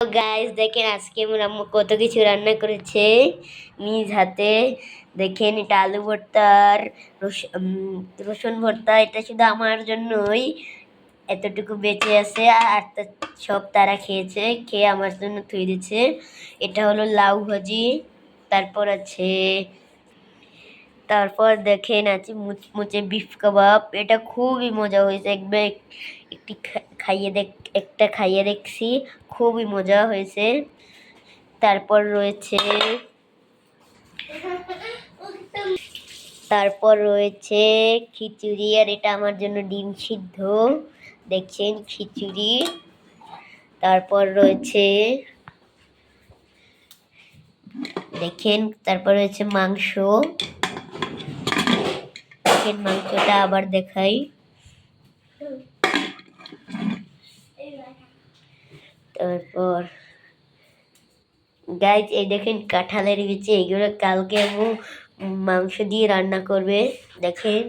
Guys দেখেন আজকে আমার কত কিছু রান্না করেছে। নিজ হাতে দেখেন এটা আলু ভর্তা উম, রসুন ভর্তা এটা শুধু আমার জন্যই। এতটুকু বেঁচে আছে আর সব তারা খেয়েছে খেয়ে আমার জন্য থুই দিচ্ছে। এটা হলো লাউ ভাজি তারপর আছে তারপর দেখেন আছে মুচমুচে বিফ কাবাব এটা খুবই মজা হয়েছে। একবার একটি খাইয়ে দেখ, একটা খাইয়ে দেখছি, খুবই মজা হয়েছে। তারপর রয়েছে তারপর রয়েছে খিচুড়ি, আর এটা আমার জন্য ডিম সিদ্ধ। দেখছেন খিচুড়ি। তারপর রয়েছে, দেখেন, তারপর রয়েছে মাংস। দেখেন মাংসটা আবার দেখাই তারপর গাইজ এই দেখেন কাঁঠালের বিচে এগুলো কালকে মাংস দিয়ে রান্না করবে দেখেন